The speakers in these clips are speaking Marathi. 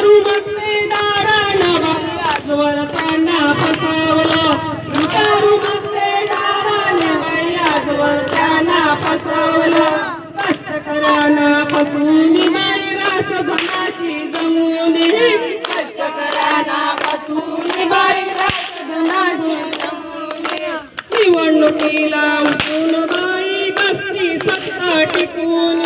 लुटारू मक्तेदारानं बाई आजवर त्यांना फसवलं. लुटारू मक्तेदाराने बाई आजवर त्यांना फसवलं. कष्टकऱ्यांना फसवून बाई रास धनाची कष्टकऱ्यांना फसवून बाई निवडणुकीला उठून बाई बसती सत्ता टिकून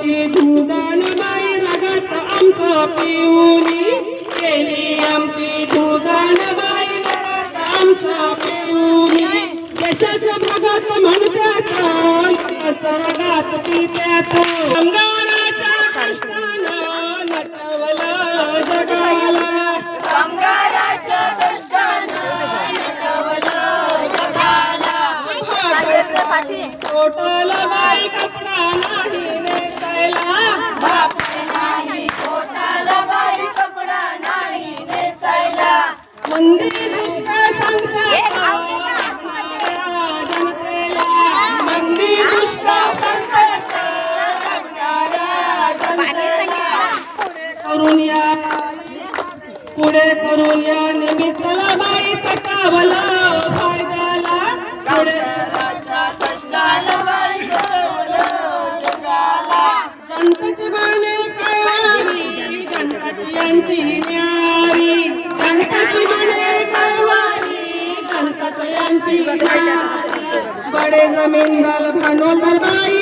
आमची धुदान बाई रगत आमचं पिऊनी केली आमची दुधान बाई रगत आमचं पिऊनी देशाच्या प्रगत म्हणतात रगात पित्यात पोटाला बाई कपडा नाही नेसायला भाकर नाही पोटाला बाई कपडा नाही नेसायला मंदी दुष्काळ संकटात जनतेला मंदी दुष्काळ संकटात जगणाऱ्या जनतेला करून या. पुढे करून या. निमित्ताला बाई तटावलं রামেন্দ্র ভানল বাই